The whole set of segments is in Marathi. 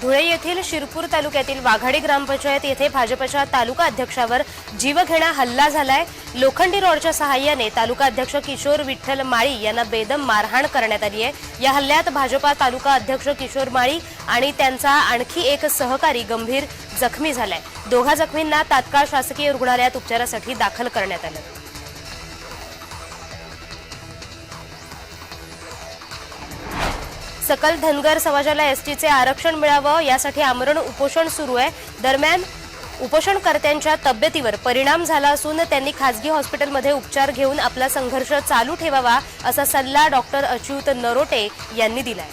धुळे येथील शिरपूर तालुक्यातील वाघाडी ग्रामपंचायत येथे भाजपच्या तालुका अध्यक्षावर जीवघेणा हल्ला झालाय. लोखंडी रोडच्या सहाय्याने तालुका अध्यक्ष किशोर विठ्ठल माळी यांना बेदम मारहाण करण्यात आली आहे. या हल्ल्यात भाजपा तालुका अध्यक्ष किशोर माळी आणि त्यांचा आणखी एक सहकारी गंभीर जखमी झालाय. दोघा जखमींना तात्काळ शासकीय रुग्णालयात उपचारासाठी दाखल करण्यात आलं. सकल धनगर समाजाला एसटीचे आरक्षण मिळावं यासाठी आमरण उपोषण सुरू आहे. दरम्यान उपोषणकर्त्यांच्या तब्येतीवर परिणाम झाला असून त्यांनी खासगी हॉस्पिटलमध्ये उपचार घेऊन आपला संघर्ष चालू ठेवावा असा सल्ला डॉक्टर अच्युत नरोटे यांनी दिलाय.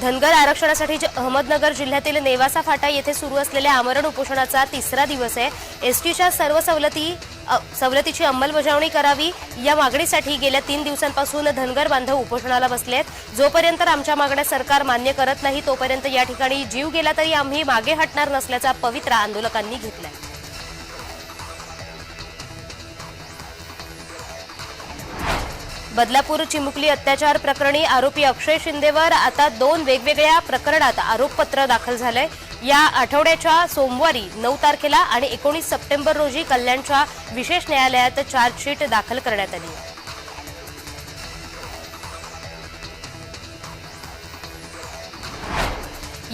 धनगर आरक्षणासाठी अहमदनगर जिल्ह्यातील नेवासा फाटा येथे सुरू असलेल्या आमरण उपोषणाचा तिसरा दिवस आहे. एसटीच्या सर्व सवलती सवलतीची अंमलबजावणी करावी या मागणीसाठी गेल्या तीन दिवसांपासून धनगर बांधव उपोषणाला बसलेत जोपर्यंत आमच्या मागण्या सरकार मान्य करत नाही तोपर्यंत या ठिकाणी जीव गेला तरी आम्ही मागे हटणार नसल्याचा पवित्रा आंदोलकांनी घेतलाय. बदलापूर चिमुकली अत्याचार प्रकरणी आरोपी अक्षय शिंदेवर आता दोन वेगवेगळ्या प्रकरणात आरोपपत्र दाखल झालंय. या आठवड्याच्या सोमवारी नऊ तारखेला आणि एकोणीस सप्टेंबर रोजी कल्याणच्या विशेष न्यायालयात चार्जशीट दाखल करण्यात आली.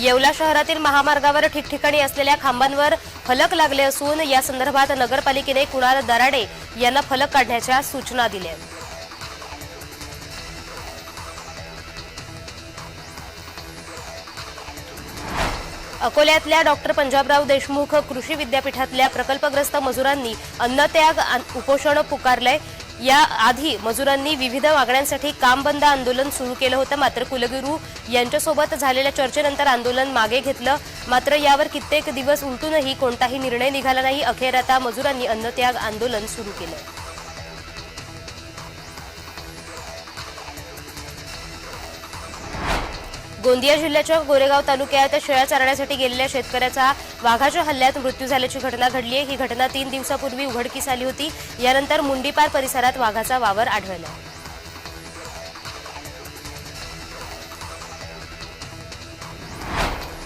येवला शहरातील महामार्गावर ठिकठिकाणी असलेल्या खांबांवर फलक लागले असून या संदर्भात नगरपालिकेने कुणाल दराडे यांना फलक काढण्याच्या सूचना दिल्या अकोल्यातल्या डॉक्टर पंजाबराव देशमुख कृषी विद्यापीठातल्या प्रकल्पग्रस्त मजुरांनी अन्नत्याग उपोषण पुकारलंय. या आधी मजुरांनी विविध मागण्यांसाठी काम बंद आंदोलन सुरू केलं होतं. मात्र कुलगुरू यांच्यासोबत झालेल्या चर्चेनंतर आंदोलन मागे घेतलं. मात्र यावर कित्येक दिवस उलटूनही कोणताही निर्णय निघाला नाही. अखेर आता मजुरांनी अन्नत्याग आंदोलन सुरू केलं. गोंदिया जिल्ह्याच्या गोरेगाव तालुक्यात शेळ्या चरण्यासाठी गेलेल्या शेतकऱ्याचा वाघाच्या हल्ल्यात मृत्यू झाल्याची घटना घडली आहे. ही घटना तीन दिवसापूर्वी उघडकीस आली होती. यानंतर मुंडीपार परिसरात वाघाचा वावर आढळला.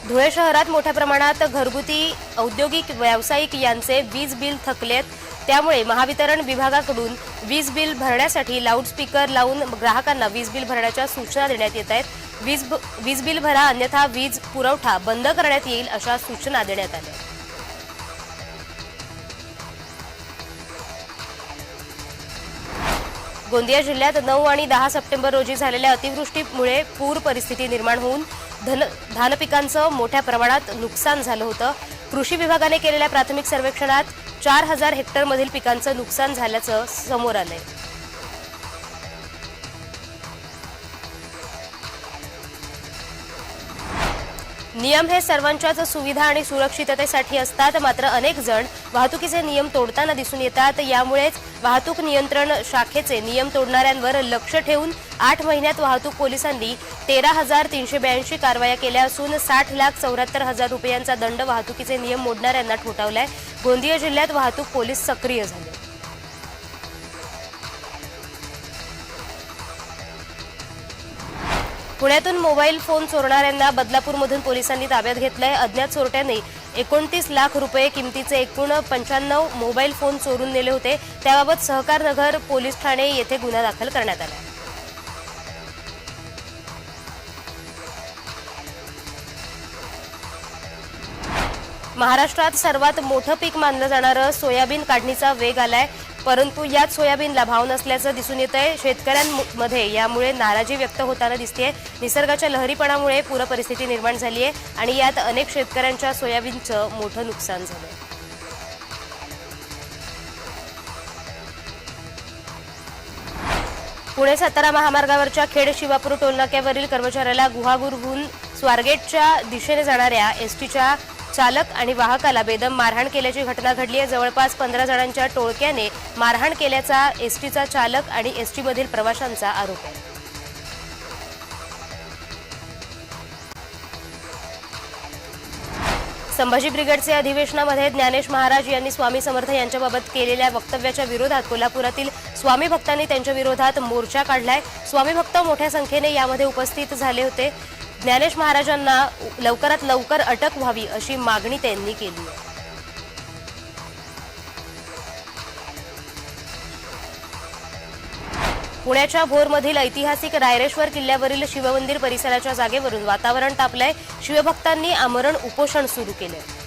धुळे शहरात मोठ्या प्रमाणात घरगुती औद्योगिक व्यावसायिक यांचे वीज बिल थकलेत त्यामुळे महावितरण विभागाकडून वीज बिल भरण्यासाठी लाऊडस्पीकर लावून ग्राहकांना वीज बिल भरण्याच्या सूचना देण्यात येत आहेत. वीज वीज बिल भरा अन्यथा वीज पुरवठा बंद करण्यात येईल अशा सूचना देण्यात आल्या. गोंदिया जिल्ह्यात नऊ आणि दहा सप्टेंबर रोजी झालेल्या अतिवृष्टीमुळे पूर परिस्थिती निर्माण होऊन धन धान पिकांचं मोठ्या प्रमाणात नुकसान झालं होतं. कृषी विभागाने केलेल्या प्राथमिक सर्वेक्षणात चार हजार हेक्टरमधील पिकांचं नुकसान झाल्याचं समोर आलंय. नियम हे सर्वांच्याच सुविधा आणि सुरक्षिततेसाठी असतात. मात्र अनेक जण वाहतुकीचे नियम तोडताना दिसून येतात. यामुळेच वाहतूक नियंत्रण शाखेचे नियम तोडणाऱ्यांवर लक्ष ठेवून आठ महिन्यात वाहतूक पोलिसांनी तेरा हजार तीनशे ब्याऐंशी कारवाया केल्या असून साठ लाख चौऱ्याहत्तर हजार रुपयांचा दंड वाहतुकीचे नियम मोडणाऱ्यांना ठोठावलाय. गोंदिया जिल्ह्यात वाहतूक पोलीस सक्रिय झाले. पुण्यातून मोबाईल फोन चोरणाऱ्यांना बदलापूरमधून पोलिसांनी ताब्यात घेतलंय. अज्ञात चोरट्यांनी एकोणतीस लाख रुपये किमतीचे एकूण पंच्याण्णव मोबाईल फोन चोरून नेले होते. त्याबाबत सहकारनगर पोलीस ठाणे येथे गुन्हा दाखल करण्यात आला. महाराष्ट्रात सर्वात मोठं पीक मानलं जाणारं सोयाबीन काढणीचा वेग आलाय. परंतु यात सोयाबीनला भाव नसल्याचं दिसून येत आहे शेतकऱ्यांमध्ये यामुळे नाराजी व्यक्त होताना दिसते निसर्गाच्या लहरीपणामुळे पूरपरिस्थिती निर्माण झाली आहे आणि यात अनेक शेतकऱ्यांच्या सोयाबीनचं मोठं नुकसान झालं पुणे सातारा महामार्गावरच्या खेड शिवापूर टोलनाक्यावरील कर्मचाऱ्याला गुहागुरहून स्वारगेटच्या दिशेने जाणाऱ्या एसटीच्या चालक आणि वाहकाला बेदम मारहाण केल्याची घटना घडली आहे. जवळपास पंधरा जणांच्या टोळक्याने मारहाण केल्याचा एसटीचा चालक आणि एसटीमधील प्रवाशांचा आरोप आहे. संभाजी ब्रिगेडचे अधिवेशनामध्ये ज्ञानेश महाराज यांनी स्वामी समर्थ यांच्याबाबत केलेल्या वक्तव्याच्या विरोधात कोल्हापुरातील स्वामी भक्तांनी त्यांच्या विरोधात मोर्चा काढलाय. स्वामी भक्त मोठ्या संख्येने यामध्ये उपस्थित झाले होते. ज्ञानेश महाराजांना लवकरात लवकर अटक व्हावी अशी मागणी त्यांनी केली. आहे पुण्याच्या भोरमधील ऐतिहासिक रायरेश्वर किल्ल्यावरील शिवमंदिर परिसराच्या जागेवरून वातावरण तापलंय. शिवभक्तांनी आमरण उपोषण सुरू केलं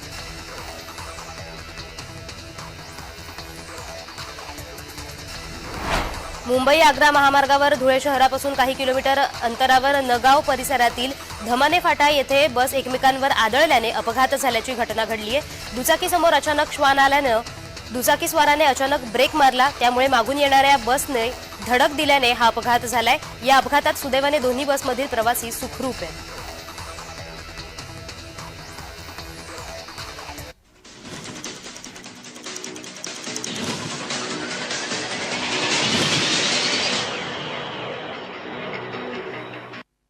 मुंबई आग्रा महामार्गावर धुळे शहरापासून काही किलोमीटर अंतरावर नगाव परिसरातील धमाने फाटा येथे बस एकमेकांवर आदळल्याने अपघात झाल्याची घटना घडली आहे. दुचाकीसमोर अचानक श्वान आल्यानं दुचाकीस्वाराने अचानक ब्रेक मारला. त्यामुळे मागून येणाऱ्या बसने धडक दिल्याने हा अपघात झालाय. या अपघातात सुदैवाने दोन्ही बसमधील प्रवासी सुखरूप आहेत.